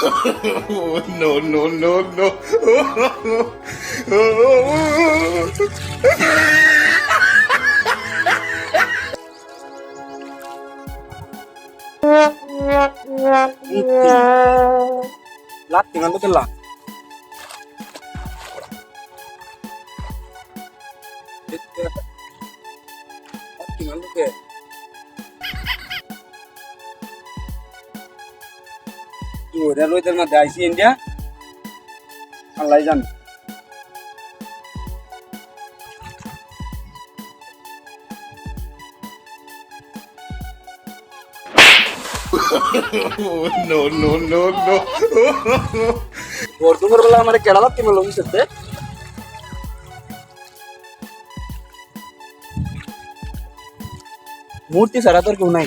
no, no, no, no. লাত্তি মারলো কেলা লাত্তি মারলো কে ওরা রোদের মধ্যে আইসি ইন্ডিয়া আল্লাহ জানে no, no, no, no. তোর দুপুর বেলা আমার কেডা লাত্তি মারলো বুঝতে মূর্তি ছাড়া তোর কেউ নাই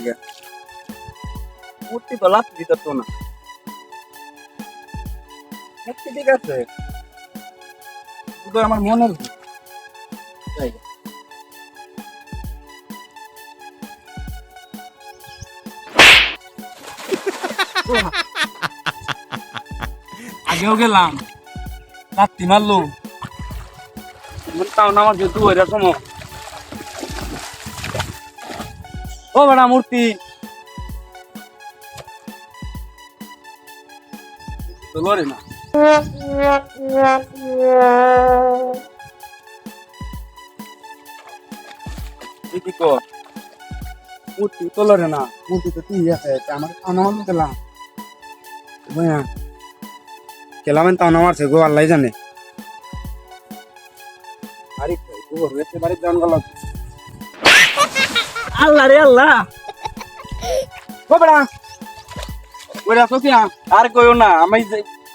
ঠিক আছে। আমার মনের। আগেও গেলাম। লাত্তি মারলো। তাও নামার যেহেতু ওইটা সময় ও বেড়া মূর্তি। লড়ে না। মূর্তি তো লড়ে না। মূর্তি তো তুই আছে আমার নামার গেলাম ভাইয়া কেলামেন তাও নামারছে গো আল্লাহ জানে। আরে গোবর হয়েছে বাড়ির জঙ্গল আল্লাহ রে আল্লাহ। ও বেড়া। ওরা সোফিয়া আর কইও না আমি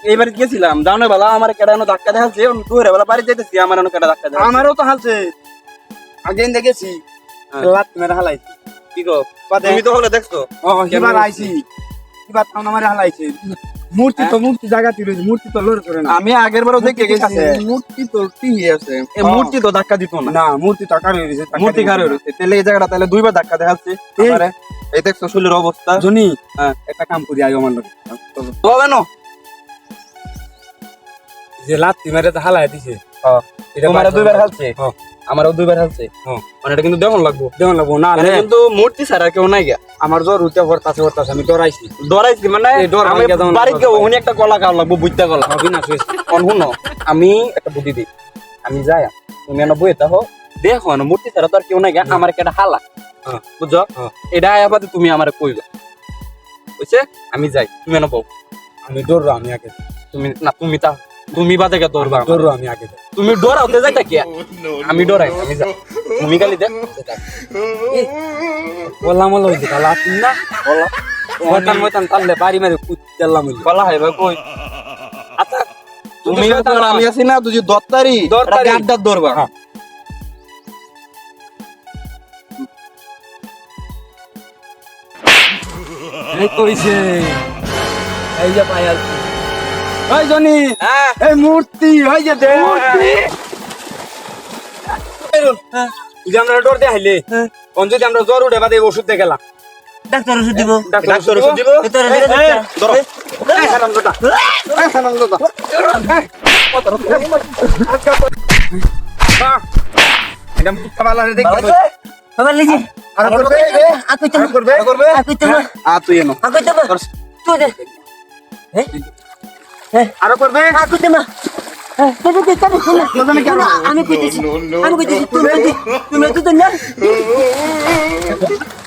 এইবার গেছিলাম যাও না বালা আমার কেডানো ধাক্কা দেখাচ্ছে দূরে বেলা বাড়ি যাইতেছি আমার এনো কেডা ধাক্কা দেখাচ্ছে। আমারও তো হালছে। আগে দেখেছি লাত মেরে হালাইছি। কি গো? তুমি তো হলে দেখছ। ও এবার আইছি। এবার তাও আমার হালাইছে। মূর্তি তো মূর্তি জায়গা তুই মূর্তি তো লড় করে না। আমি আগের বারও দেখে গেছি। মূর্তি তো আছে? এই মূর্তি তো ধাক্কা দিত না। না মূর্তি তো হয়ে মূর্তি খারাপ হয়েছে তাহলে এই জায়গাটা তাহলে দুইবার ধাক্কা দেখাচ্ছে এই- আমারে। এই দেখছ শুলের অবস্থা। জনি হ্যাঁ। একটা কাম করি আই আমার লগে। হবে না। যে লাত্তি মেরে তো হালাই দিছে। এটা তোমার বাদ দুইবার। হালছে। আমারও দুইবার হালছে। মানে এটা কিন্তু দেখন লাগবো। দেওয়া লাগবো না মানে কিন্তু মূর্তি ছাড়া কেউ নাই গা। আমার জ্বর উঠে ভরতাছে ভরতাছে আমি ডরাইছি। ডরাইছি মানে আমি না, বাড়িতে উনি একটা কলা খাওয়া লাগবো বুঝতে কলা হবি না শুনো আমি একটা বুদ্ধি দিই। আমি যাই তুমি এনে বইতে হো দেখো না মূর্তি ছাড়া তো আর কেউ নাই গা। আমার একটা হালা। বুঝছ। এটা আয়াপাতে তুমি আমার কইবে। বুঝছে? আমি যাই তুমি এনে বউ। আমি ডরবো আমি আগে। তুমি না তুমি তা তুমি বাদে গে দৌড়বা আমার। আমি আগে তুমি ডরাওতে যাইতা কি? আমি ডরাই আমি যাই। তুমি খালি দেখ বললাম হলো ওই যে লাত্তি না? বললাম ময়তান ময়তান তাহলে বাড়ি মারি কুচাল্লাম কলা হাইবে কই? আচ্ছা তুমি আমি আছি না তুই দত্তারি দত্তারি। আড্ডা দৌড়বা। হ্যাঁ। এই কইছে। এই যে পাই আর এই জনি হ্যাঁ এই মূর্তি এই যে দে মূর্তি তুই আমরা ডর দেখাইলে কোন যদি আমরা জ্বর উঠে বাদে ওষুধ দিয়ে গেলাম ডাক্তার ওষুধ দিব ডাক্তার ওষুধ দিব ভিতরে। ধরো। হারামজাদা। বাহ, এটা মুখটা ভালো করে বাবা, লিজি আর করবে আর করবে করবে? আকই তো আ, তুই এনো। আকই তো তুই দে আর করবে? আর করতে মা। তুমি কি? তুমি শুনো আমি কইতেছি আমি কইতেছি তুমি তুমি তো না।